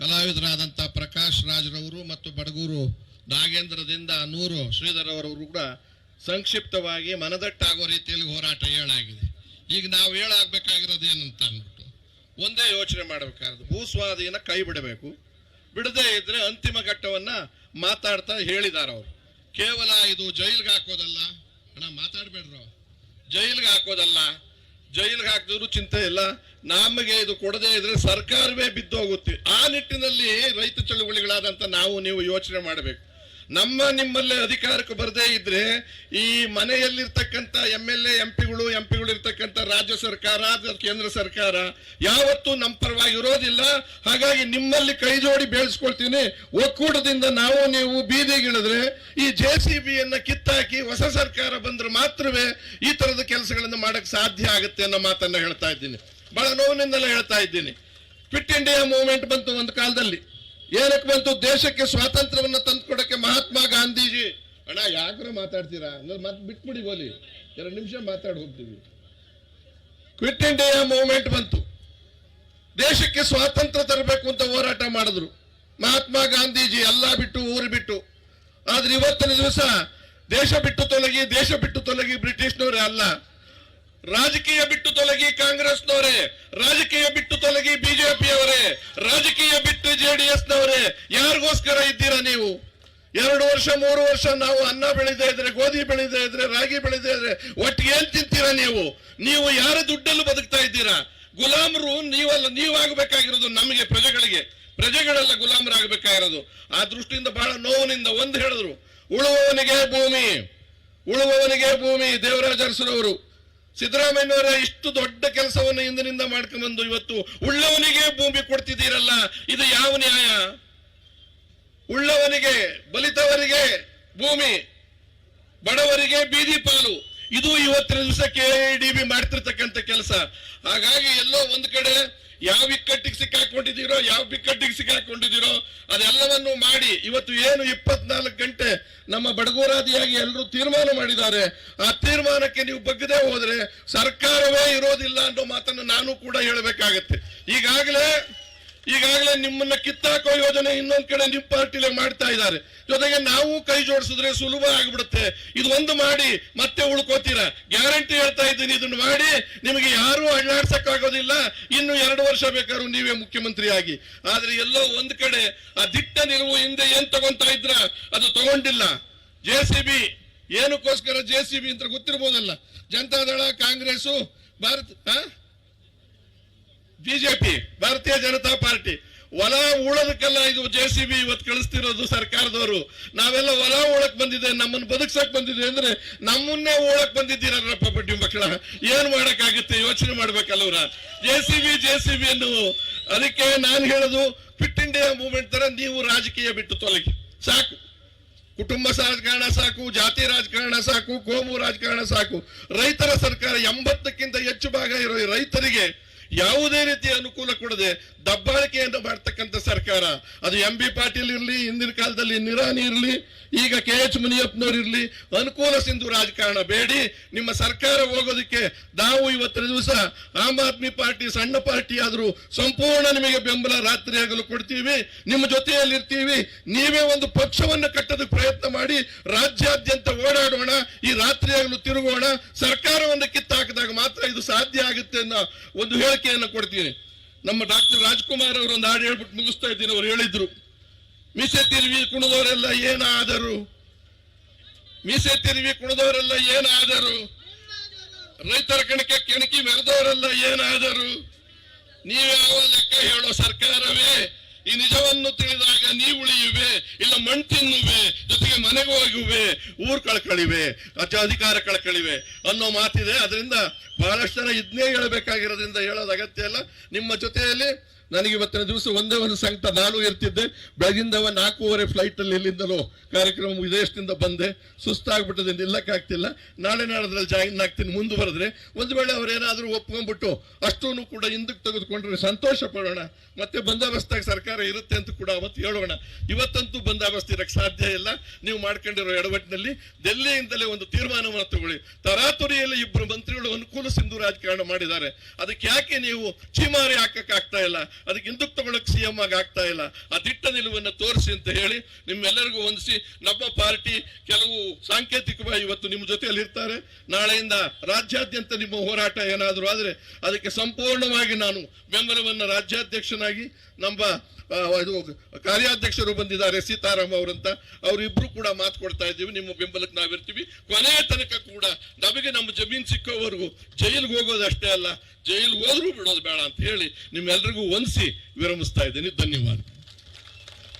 ಕಲಾವಿದರಾದಂಥ ಪ್ರಕಾಶ್ ರಾಜ್ರವರು ಮತ್ತು ಬಡಗೂರು ನಾಗೇಂದ್ರದಿಂದ ನೂರು ಶ್ರೀಧರ್ ಅವರವರು ಕೂಡ ಸಂಕ್ಷಿಪ್ತವಾಗಿ ಮನದಟ್ಟಾಗೋ ರೀತಿಯಲ್ಲಿ ಹೋರಾಟ ಹೇಳಾಗಿದೆ ಈಗ ನಾವು ಹೇಳಾಗಬೇಕಾಗಿರೋದು ಏನಂತ ಅಂದ್ಬಿಟ್ಟು ಒಂದೇ ಯೋಚನೆ ಮಾಡಬೇಕಾದ್ರೆ ಭೂಸ್ವಾಧೀನ ಕೈ ಬಿಡಬೇಕು. ಬಿಡದೇ ಇದ್ರೆ ಅಂತಿಮ ಘಟ್ಟವನ್ನು ಮಾತಾಡ್ತಾ ಹೇಳಿದಾರ ಅವರು. ಕೇವಲ ಇದು ಜೈಲ್ಗೆ ಹಾಕೋದಲ್ಲ. ಅಣ್ಣ, ಮಾತಾಡಬೇಡ್ರು. ಜೈಲ್ಗೆ ಹಾಕೋದಲ್ಲ. ಜೈಲ್ಗೆ ಹಾಕಿದ್ರು ಚಿಂತೆ ಇಲ್ಲ. ನಮಗೆ ಇದು ಕೊಡದೇ ಇದ್ರೆ ಸರ್ಕಾರವೇ ಬಿದ್ದೋಗುತ್ತೆ ಆ ನಿಟ್ಟಿನಲ್ಲಿ ರೈತ ಚಳುವಳಿಗಳಾದಂತ ನಾವು ನೀವು ಯೋಚನೆ ಮಾಡಬೇಕು. ನಮ್ಮ ನಿಮ್ಮಲ್ಲೇ ಅಧಿಕಾರಕ್ಕೆ ಬರದೇ ಇದ್ರೆ ಈ ಮನೆಯಲ್ಲಿರ್ತಕ್ಕಂಥ ಎಂ ಎಲ್ ಎ, ಎಂ ಪಿಗಳು ಎಂ ಪಿಗಳು ಇರ್ತಕ್ಕಂಥ ರಾಜ್ಯ ಸರ್ಕಾರ ಕೇಂದ್ರ ಸರ್ಕಾರ ಯಾವತ್ತೂ ನಮ್ಮ ಪರವಾಗಿ ಇರೋದಿಲ್ಲ. ಹಾಗಾಗಿ ನಿಮ್ಮಲ್ಲಿ ಕೈ ಜೋಡಿ ಬೆಳೆಸ್ಕೊಳ್ತೀನಿ ಒಕ್ಕೂಟದಿಂದ ನಾವು ನೀವು ಬೀದಿಗಿಳಿದ್ರೆ ಈ ಜೆ ಸಿ ಬಿಯನ್ನ ಕಿತ್ತಾಕಿ ಹೊಸ ಸರ್ಕಾರ ಬಂದ್ರೆ ಮಾತ್ರವೇ ಈ ತರದ ಕೆಲಸಗಳನ್ನು ಮಾಡಕ್ ಸಾಧ್ಯ ಆಗುತ್ತೆ ಅನ್ನೋ ಮಾತನ್ನ ಹೇಳ್ತಾ ಇದ್ದೀನಿ. ಬಹಳ ನೋವಿನಿಂದಲೇ ಹೇಳ್ತಾ ಇದ್ದೀನಿ. ಕ್ವಿಟ್ ಇಂಡಿಯಾ ಮೂವ್ಮೆಂಟ್ ಬಂತು ಒಂದು ಕಾಲದಲ್ಲಿ. ಏನಕ್ಕೆ ಬಂತು? ದೇಶಕ್ಕೆ ಸ್ವಾತಂತ್ರ್ಯವನ್ನ ತಂದ್ಕೊಡಕ್ಕೆ ಮಹಾತ್ಮ ಗಾಂಧೀಜಿ ಅಣ್ಣ ಯಾಕ್ರೆ ಮಾತಾಡ್ತೀರಾ? ಮತ್ತೆ ಬಿಟ್ಬಿಡಿ ಬೋಲಿ ಎರಡು ನಿಮಿಷ ಮಾತಾಡಿ ಹೋಗ್ತೀವಿ. ಕ್ವಿಟ್ ಇಂಡಿಯಾ ಮೂವ್ಮೆಂಟ್ ಬಂತು. ದೇಶಕ್ಕೆ ಸ್ವಾತಂತ್ರ್ಯ ತರಬೇಕು ಅಂತ ಹೋರಾಟ ಮಾಡಿದ್ರು. ಮಹಾತ್ಮ ಗಾಂಧೀಜಿ ಎಲ್ಲ ಬಿಟ್ಟು, ಊರು ಬಿಟ್ಟು. ಆದ್ರೆ ಇವತ್ತಿನ ದಿವಸ ದೇಶ ಬಿಟ್ಟು ತೊಲಗಿ, ದೇಶ ಬಿಟ್ಟು ತೊಲಗಿ ಬ್ರಿಟಿಷ್ನವರೇ ಅಲ್ಲ. ರಾಜಕೀಯ ಬಿಟ್ಟು ತೊಲಗಿ ಕಾಂಗ್ರೆಸ್ನವರೇ, ರಾಜಕೀಯ ಬಿಟ್ಟು ತೊಲಗಿ ಬಿಜೆಪಿಯವರೇ, ರಾಜಕೀಯ ಬಿಟ್ಟು ಜೆಡಿಎಸ್ ನವರೇ ಯಾರಿಗೋಸ್ಕರ ಇದ್ದೀರಾ ನೀವು? ಎರಡು ವರ್ಷ, ಮೂರು ವರ್ಷ ನಾವು ಅನ್ನ ಬೆಳೀತಾ ಇದ್ರೆ, ಗೋಧಿ ಬೆಳೀತಾ ಇದ್ರೆ, ರಾಗಿ ಬೆಳೀತಾ ಇದ್ರೆ ಒಟ್ಟಿಗೆ ಏನ್ ತಿಂತೀರಾ ನೀವು? ನೀವು ಯಾರ ದುಡ್ಡಲ್ಲೂ ಬದುಕ್ತಾ ಇದ್ದೀರಾ? ಗುಲಾಮರು ನೀವಲ್ಲ, ನೀವಾಗಬೇಕಾಗಿರೋದು ನಮಗೆ ಪ್ರಜೆಗಳಿಗೆ. ಪ್ರಜೆಗಳೆಲ್ಲ ಗುಲಾಮರಾಗಬೇಕಾಗಿರೋದು. ಆ ದೃಷ್ಟಿಯಿಂದ ಬಹಳ ನೋವಿನಿಂದ ಒಂದು ಹೇಳಿದ್ರು, ಉಳುವವನಿಗೆ ಭೂಮಿ ಉಳುವವನಿಗೆ ಭೂಮಿ, ದೇವರಾಜ ಅರಸರವರು. ಸಿದ್ದರಾಮಯ್ಯನವರ ಇಷ್ಟು ದೊಡ್ಡ ಕೆಲಸವನ್ನು ಹಿಂದಿನಿಂದ ಮಾಡ್ಕೊಂಡ್ಬಂದು ಇವತ್ತು ಉಳ್ಳವನಿಗೆ ಭೂಮಿ ಕೊಡ್ತಿದ್ದೀರಲ್ಲ, ಇದು ಯಾವ ನ್ಯಾಯ? ಉಳ್ಳವನಿಗೆ, ಬಲಿತವರಿಗೆ ಭೂಮಿ, ಬಡವರಿಗೆ ಬೀದಿ ಪಾಲು. ಇದು ಇವತ್ತಿನ ದಿವಸ ಕೆ ಡಿ ಬಿ ಮಾಡ್ತಿರ್ತಕ್ಕಂಥ ಕೆಲಸ. ಹಾಗಾಗಿ ಎಲ್ಲೋ ಒಂದ್ ಕಡೆ ಯಾವ ಇಕ್ಕಟ್ಟಿಗೆ ಸಿಕ್ಕಾಕೊಂಡಿದ್ದೀರೋ, ಯಾವ ಬಿಕ್ಕಟ್ಟಿಗೆ ಸಿಕ್ಕಾಕೊಂಡಿದ್ದೀರೋ, ಅದೆಲ್ಲವನ್ನು ಮಾಡಿ ಇವತ್ತು ಏನು ಇಪ್ಪತ್ನಾಲ್ಕು ಗಂಟೆ ನಮ್ಮ ಬಡಗೂರಾದಿಯಾಗಿ ಎಲ್ಲರೂ ತೀರ್ಮಾನ ಮಾಡಿದ್ದಾರೆ. ಆ ತೀರ್ಮಾನಕ್ಕೆ ನೀವು ಬಗ್ಗದೆ ಹೋದ್ರೆ ಸರ್ಕಾರವೇ ಇರೋದಿಲ್ಲ ಅನ್ನೋ ಮಾತನ್ನು ನಾನು ಕೂಡ ಹೇಳಬೇಕಾಗತ್ತೆ. ಈಗಾಗಲೇ ಈಗಾಗಲೇ ನಿಮ್ಮನ್ನ ಕಿತ್ತಾಕೋ ಯೋಜನೆ ಇನ್ನೊಂದ್ ಕಡೆ ನಿಮ್ ಪಾರ್ಟಿಲೆ ಮಾಡ್ತಾ ಇದ್ದಾರೆ. ಜೊತೆಗೆ ನಾವು ಕೈ ಜೋಡಿಸಿದ್ರೆ ಸುಲಭ ಆಗ್ಬಿಡುತ್ತೆ. ಇದು ಒಂದು ಮಾಡಿ ಮತ್ತೆ ಉಳ್ಕೋತೀರಾ? ಗ್ಯಾರಂಟಿ ಹೇಳ್ತಾ ಇದ್ದೀನಿ, ಇದನ್ನು ಮಾಡಿ. ನಿಮಗೆ ಯಾರು ಅಳ್ಳಾಡ್ಸಕ್ಕಾಗೋದಿಲ್ಲ. ಇನ್ನು ಎರಡು ವರ್ಷ ಬೇಕಾದ್ರೂ ನೀವೇ ಮುಖ್ಯಮಂತ್ರಿ ಆಗಿ ಆದ್ರೆ ಎಲ್ಲೋ ಒಂದ್ ಕಡೆ ಆ ದಿಟ್ಟ ನಿಲುವು ಹಿಂದೆ ಏನ್ ತಗೊಂತಾ ಇದ್ರ? ಅದು ತಗೊಂಡಿಲ್ಲ. J C B. ಏನಕ್ಕೋಸ್ಕರ J C B ಅಂತ ಗೊತ್ತಿರ್ಬೋದಲ್ಲ? Janata Dal Congress Bharat? BJP, Bharatiya Janata party. ಹೊಲ ಉಳೋದಕ್ಕೆಲ್ಲ ಇದು ಜೆ ಸಿ ಬಿ ಇವತ್ತು ಕಳಿಸ್ತಿರೋದು ಸರ್ಕಾರದವರು. ನಾವೆಲ್ಲ ಹೊಲ ಉಳಕ್ ಬಂದಿದೆ ನಮ್ಮನ್ನು ಬದುಕ್ಸಕ್ ಬಂದಿದೆ ಅಂದ್ರೆ ನಮ್ಮನ್ನೇ ಉಳಕ್ ಬಂದಿದ್ದೀರಪ್ಪ ಬಡ್ಡಿ ಮಕ್ಕಳ? ಏನ್ ಮಾಡಕ್ಕಾಗುತ್ತೆ? ಯೋಚನೆ ಮಾಡ್ಬೇಕಲ್ಲವ್ರ J C B, J C B ಅನ್ನುವು ಅದಕ್ಕೆ ನಾನು ಹೇಳೋದು, ಫಿಟ್ ಇಂಡಿಯಾ ಮೂವ್ಮೆಂಟ್ ತರ ನೀವು ರಾಜಕೀಯ ಬಿಟ್ಟು ತೊಲಗಿ. ಸಾಕು. ಕುಟುಂಬ ರಾಜಕಾರಣ ಸಾಕು, ಜಾತಿ ರಾಜಕಾರಣ ಸಾಕು, ಕೋಮು ರಾಜಕಾರಣ ಸಾಕು. ರೈತರ ಸರ್ಕಾರ ಎಂಬತ್ತಕ್ಕಿಂತ ಹೆಚ್ಚು ಭಾಗ ಇರೋ ರೈತರಿಗೆ ಯಾವುದೇ ರೀತಿಯ ಅನುಕೂಲ ಕೊಡದೆ ದಬ್ಬಾಳಿಕೆಯನ್ನು ಮಾಡ್ತಕ್ಕಂಥ ಸರ್ಕಾರ. ಅದು ಎಂ ಬಿ ಪಾಟೀಲ್ ಇರಲಿ, ಹಿಂದಿನ ಕಾಲದಲ್ಲಿ ನಿರಾನಿ ಇರಲಿ, ಈಗ ಕೆ ಎಚ್ ಮುನಿಯಪ್ಪನವ್ರು ಇರಲಿ, ಅನುಕೂಲ ಸಿಂಧು ರಾಜಕಾರಣ ಬೇಡಿ. ನಿಮ್ಮ ಸರ್ಕಾರ ಹೋಗೋದಕ್ಕೆ ನಾವು ಇವತ್ತಿನ ದಿವಸ ಆಮ್ ಆದ್ಮಿ ಪಾರ್ಟಿ, ಸಣ್ಣ ಪಾರ್ಟಿ ಆದರೂ ಸಂಪೂರ್ಣ ನಿಮಗೆ ಬೆಂಬಲ ರಾತ್ರಿ ಆಗಲು ಕೊಡ್ತೀವಿ. ನಿಮ್ಮ ಜೊತೆಯಲ್ಲಿ ಇರ್ತೀವಿ ನೀವೇ ಒಂದು ಪಕ್ಷವನ್ನು ಕಟ್ಟದ ಪ್ರಯತ್ನ ಮಾಡಿ, ರಾಜ್ಯಾದ್ಯಂತ ಓಡಾಡೋಣ, ಈ ರಾತ್ರಿ ಆಗಲು ತಿರುಗೋಣ. ಸರ್ಕಾರವನ್ನು ಕಿತ್ತಾಕಿದಾಗ ಮಾತ್ರ ಇದು ಸಾಧ್ಯ ಆಗುತ್ತೆ ಅನ್ನೋ ಒಂದು ಹೇಳಿಕೆಯನ್ನು ಕೊಡ್ತೀನಿ. ನಮ್ಮ ಡಾಕ್ಟರ್ ರಾಜ್ಕುಮಾರ್ ಅವರು ಒಂದು ಹಾಡು ಹೇಳ್ಬಿಟ್ಟು ಮುಗಿಸ್ತಾ ಇದ್ದೀನಿ. ಅವ್ರು ಹೇಳಿದ್ರು, ಮೀಸೆ ತಿರುವಿ ಕುಣಿದವರೆಲ್ಲ ಏನಾದರು? ಮೀಸೆ ತಿರುವಿ ಕುಣಿದವರೆಲ್ಲ ಏನಾದರು? ರೈತರ ಕಣಕ್ಕೆ ಕೆಣಕಿ ಮೆರೆದವರೆಲ್ಲ ಏನಾದರು? ನೀವ್ಯಾವ ಲೆಕ್ಕ ಹೇಳೋ ಸರ್ಕಾರವೇ? ಈ ನಿಜವನ್ನು ತಿಳಿದಾಗ ನೀ ಉಳಿಯುವೆ, ಇಲ್ಲ ಮಣ್ ತಿನ್ನುವೆ, ಜೊತೆಗೆ ಮನೆಗೆ ಹೋಗುವೆ, ಊರ್ ಕಳ್ಕಳಿವೆ ಅಧಿಕಾರ ಕಳ್ಕಳಿವೆ ಅನ್ನೋ ಮಾತಿದೆ. ಅದರಿಂದ ಬಹಳಷ್ಟು ಜನ ಇದನ್ನೇ ಹೇಳಬೇಕಾಗಿರೋದ್ರಿಂದ ಹೇಳೋದು ಅಗತ್ಯ ಇಲ್ಲ. ನಿಮ್ಮ ಜೊತೆಯಲ್ಲಿ ನನಗೆ ಇವತ್ತಿನ ದಿವಸ ಒಂದೇ ಒಂದು ಸಂಕಟ. ನಾನು ಇರ್ತಿದ್ದೆ ಬೆಳಗಿಂದವ ನಾಲ್ಕೂವರೆ ಫ್ಲೈಟ್ ಅಲ್ಲಿ ಎಲ್ಲಿಂದಲೋ ಕಾರ್ಯಕ್ರಮ ವಿದೇಶದಿಂದ ಬಂದೆ. ಸುಸ್ತಾಗ್ಬಿಟ್ಟದೆ, ನಿಲ್ಲಕ್ಕಾಗ್ತಿಲ್ಲ. ನಾಳೆ ನಾಡದ್ರಲ್ಲಿ ಜಾಯಿನ್ ಆಗ್ತೀನಿ, ಮುಂದುವರೆದ್ರೆ ಒಂದು ವೇಳೆ ಅವರೇನಾದ್ರೂ ಒಪ್ಕೊಂಡ್ಬಿಟ್ಟು ಅಷ್ಟೂ ಕೂಡ ಹಿಂದಕ್ಕೆ ತೆಗೆದುಕೊಂಡ್ರೆ ಸಂತೋಷ ಪಡೋಣ. ಮತ್ತೆ ಬಂದೋಬಸ್ತಾಗಿ ಸರ್ಕಾರ ಇರುತ್ತೆ ಅಂತ ಕೂಡ ಅವತ್ತು ಹೇಳೋಣ. ಇವತ್ತಂತೂ ಬಂದೋಬಸ್ತ್ ಇರಕ್ಕೆ ಸಾಧ್ಯ ಇಲ್ಲ. ನೀವು ಮಾಡ್ಕೊಂಡಿರೋ ಎಡವಟ್ಟಿನಲ್ಲಿ ಡೆಲ್ಲಿಯಿಂದಲೇ ಒಂದು ತೀರ್ಮಾನವನ್ನು ತಗೊಳ್ಳಿ. ತರಾತುರಿಯಲ್ಲಿ ಇಬ್ಬರು ಮಂತ್ರಿಗಳು ಅನುಕೂಲ ಸಿಂಧು ರಾಜಕಾರಣ ಮಾಡಿದ್ದಾರೆ. ಅದಕ್ಕೆ ಯಾಕೆ ನೀವು ಚೀಮಾರಿ ಹಾಕಕ್ಕಾಗ್ತಾ ಇಲ್ಲ? ಅದಕ್ಕೆ ಹಿಂದಕ್ಕೆ ತಗೊಳಕ್ ಸಿ ಎಂ ಆಗಿ ಆಗ್ತಾ ಇಲ್ಲ. ಆ ದಿಟ್ಟ ನಿಲುವನ್ನು ತೋರಿಸಿ ಅಂತ ಹೇಳಿ ನಿಮ್ಮೆಲ್ಲರಿಗೂ ಹೊಂದಿಸಿ ನಮ್ಮ ಪಾರ್ಟಿ ಕೆಲವು ಸಾಂಕೇತಿಕವಾಗಿ ಇವತ್ತು ನಿಮ್ಮ ಜೊತೆಯಲ್ಲಿ ಇರ್ತಾರೆ. ನಾಳೆಯಿಂದ ರಾಜ್ಯಾದ್ಯಂತ ನಿಮ್ಮ ಹೋರಾಟ ಏನಾದರೂ ಆದರೆ ಅದಕ್ಕೆ ಸಂಪೂರ್ಣವಾಗಿ ನಾನು ಬೆಂಬಲವನ್ನು ರಾಜ್ಯಾಧ್ಯಕ್ಷನಾಗಿ ನಮ್ಮ ಇದು ಕಾರ್ಯಾಧ್ಯಕ್ಷರು ಬಂದಿದ್ದಾರೆ ಸೀತಾರಾಮ್ ಅವರಂತ. ಅವರಿಬ್ರು ಕೂಡ ಮಾತು ಕೊಡ್ತಾ ಇದ್ದೀವಿ. ನಿಮ್ಮ ಬೆಂಬಲಕ್ಕೆ ನಾವಿರ್ತೀವಿ. ಕೊನೆಯ ತನಕ ಕೂಡ ನಮಗೆ ನಮ್ಮ ಜಮೀನ್ ಸಿಕ್ಕೋವರೆಗೂ ಜೈಲಿಗೆ ಹೋಗೋದಷ್ಟೇ ಅಲ್ಲ ಜೈಲಿಗೆ ಹೋದ್ರೂ ಬಿಡೋದು ಬೇಡ ಅಂತ ಹೇಳಿ ನಿಮ್ಮೆಲ್ಲರಿಗೂ ಹೊಂದಿಸಿ ವಿರಮಿಸ್ತಾ ಇದ್ದೀನಿ. ಧನ್ಯವಾದ